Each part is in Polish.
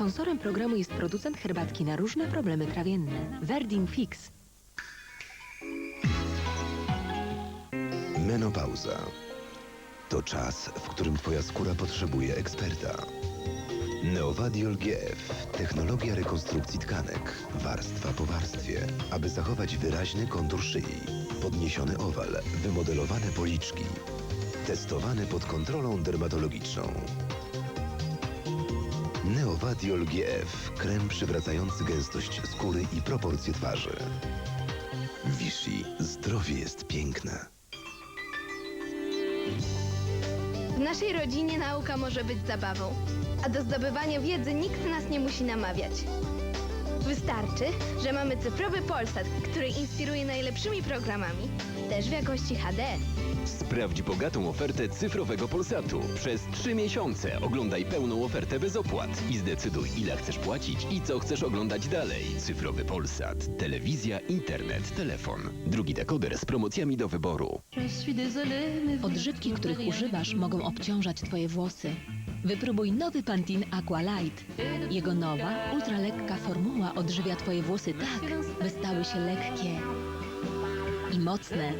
Sponsorem programu jest producent herbatki na różne problemy trawienne. Verdin Fix. Menopauza. To czas, w którym Twoja skóra potrzebuje eksperta. Neovadiol GF. Technologia rekonstrukcji tkanek. Warstwa po warstwie. Aby zachować wyraźny kontur szyi. Podniesiony owal. Wymodelowane policzki. Testowane pod kontrolą dermatologiczną. Neovadiol GF. Krem przywracający gęstość skóry i proporcje twarzy. Vichy. Zdrowie jest piękne. W naszej rodzinie nauka może być zabawą, a do zdobywania wiedzy nikt nas nie musi namawiać. Wystarczy, że mamy cyfrowy Polsat, który inspiruje najlepszymi programami, też w jakości HD. Sprawdź bogatą ofertę cyfrowego Polsatu. Przez 3 miesiące oglądaj pełną ofertę bez opłat i zdecyduj, ile chcesz płacić i co chcesz oglądać dalej. Cyfrowy Polsat. Telewizja, internet, telefon. Drugi dekoder z promocjami do wyboru. Odżywki, których używasz, mogą obciążać Twoje włosy. Wypróbuj nowy Pantene Aqua Light. Jego nowa, ultralekka formuła odżywia Twoje włosy tak, by stały się lekkie i mocne.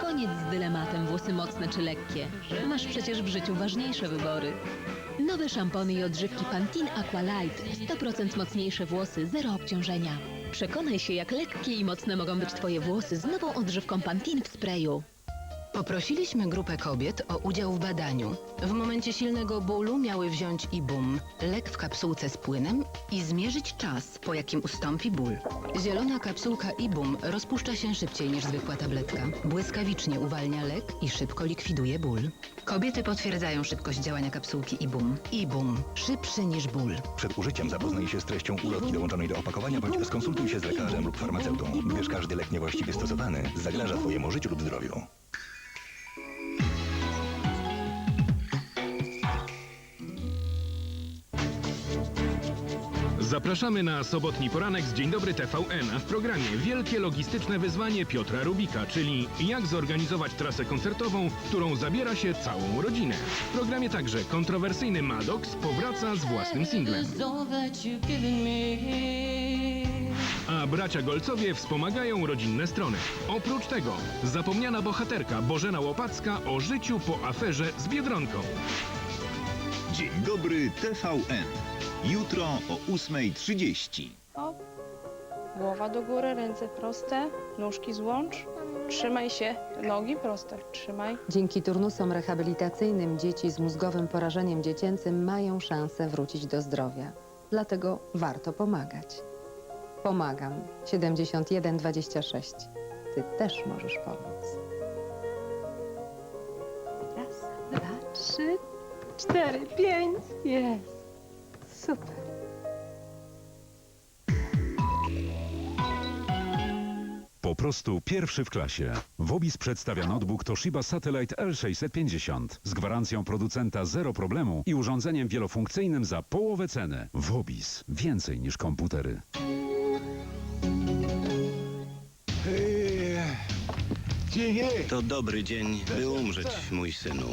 Koniec z dylematem włosy mocne czy lekkie. Masz przecież w życiu ważniejsze wybory. Nowe szampony i odżywki Pantene Aqua Light. 100% mocniejsze włosy, zero obciążenia. Przekonaj się, jak lekkie i mocne mogą być Twoje włosy z nową odżywką Pantene w sprayu. Poprosiliśmy grupę kobiet o udział w badaniu. W momencie silnego bólu miały wziąć ibum, lek w kapsułce z płynem i zmierzyć czas, po jakim ustąpi ból. Zielona kapsułka ibum rozpuszcza się szybciej niż zwykła tabletka. Błyskawicznie uwalnia lek i szybko likwiduje ból. Kobiety potwierdzają szybkość działania kapsułki ibum. Ibum, szybszy niż ból. Przed użyciem zapoznaj się z treścią ulotki dołączonej do opakowania bądź skonsultuj się z lekarzem lub farmaceutą, gdyż każdy lek niewłaściwie stosowany zagraża Twojemu życiu lub zdrowiu. Zapraszamy na sobotni poranek z Dzień Dobry TVN. W programie wielkie logistyczne wyzwanie Piotra Rubika, czyli jak zorganizować trasę koncertową, którą zabiera się całą rodzinę. W programie także kontrowersyjny Maddox powraca z własnym singlem. A bracia Golcowie wspomagają rodzinne strony. Oprócz tego zapomniana bohaterka Bożena Łopacka o życiu po aferze z Biedronką. Dzień dobry TVN. Jutro o 8.30. Hop. Głowa do góry, ręce proste, nóżki złącz. Trzymaj się, nogi proste, trzymaj. Dzięki turnusom rehabilitacyjnym dzieci z mózgowym porażeniem dziecięcym mają szansę wrócić do zdrowia. Dlatego warto pomagać. Pomagam. 7126. Ty też możesz pomóc. Raz, dwa, trzy, cztery, pięć. Jest. Super. Po prostu pierwszy w klasie. Wobis przedstawia notebook Toshiba Satellite L650 z gwarancją producenta zero problemu i urządzeniem wielofunkcyjnym za połowę ceny. Wobis. Więcej niż komputery. To dobry dzień, by umrzeć, mój synu.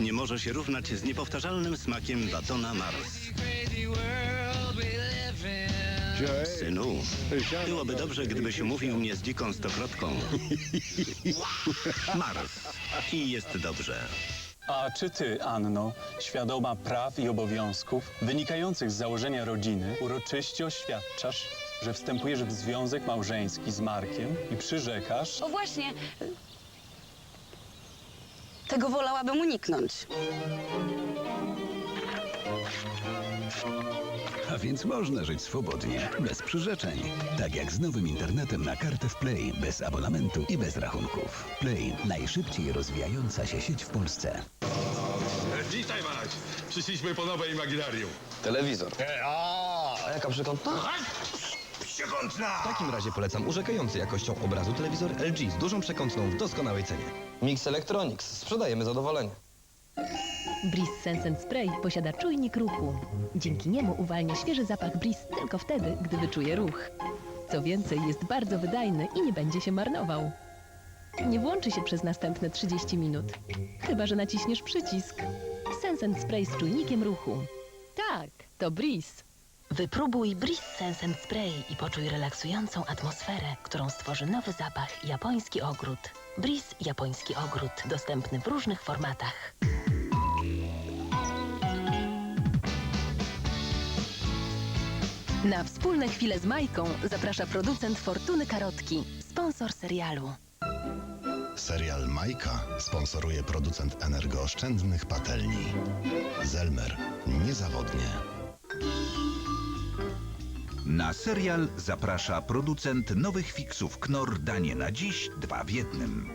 Nie może się równać z niepowtarzalnym smakiem batona Mars. Synu, byłoby dobrze, gdybyś umówił mnie z dziką stokrotką. Mars. I jest dobrze. A czy ty, Anno, świadoma praw i obowiązków wynikających z założenia rodziny, uroczyście oświadczasz, że wstępujesz w związek małżeński z Markiem i przyrzekasz, O właśnie. Tego wolałabym uniknąć. A więc można żyć swobodnie, bez przyrzeczeń. Tak jak z nowym internetem na kartę w Play, bez abonamentu i bez rachunków. Play, najszybciej rozwijająca się sieć w Polsce. Witaj, Maś! Przyszliśmy po nowe imaginarium. Telewizor. A, A jaka przekątna? Przekątna! W takim razie polecam urzekający jakością obrazu telewizor LG z dużą przekątną w doskonałej cenie. Mix Electronics. Sprzedajemy zadowolenie. Breeze Sense Spray posiada czujnik ruchu. Dzięki niemu uwalnia świeży zapach Breeze tylko wtedy, gdy wyczuje ruch. Co więcej, jest bardzo wydajny i nie będzie się marnował. Nie włączy się przez następne 30 minut. Chyba, że naciśniesz przycisk. Sense Spray z czujnikiem ruchu. Tak, to Breeze. Wypróbuj Breeze Sense and Spray i poczuj relaksującą atmosferę, którą stworzy nowy zapach Japoński Ogród. Breeze Japoński Ogród, dostępny w różnych formatach. Na wspólne chwile z Majką zaprasza producent Fortuny Karotki, sponsor serialu. Serial Majka sponsoruje producent energooszczędnych patelni. Zelmer. Niezawodnie. Na serial zaprasza producent nowych fiksów Knor Danie na dziś dwa w jednym.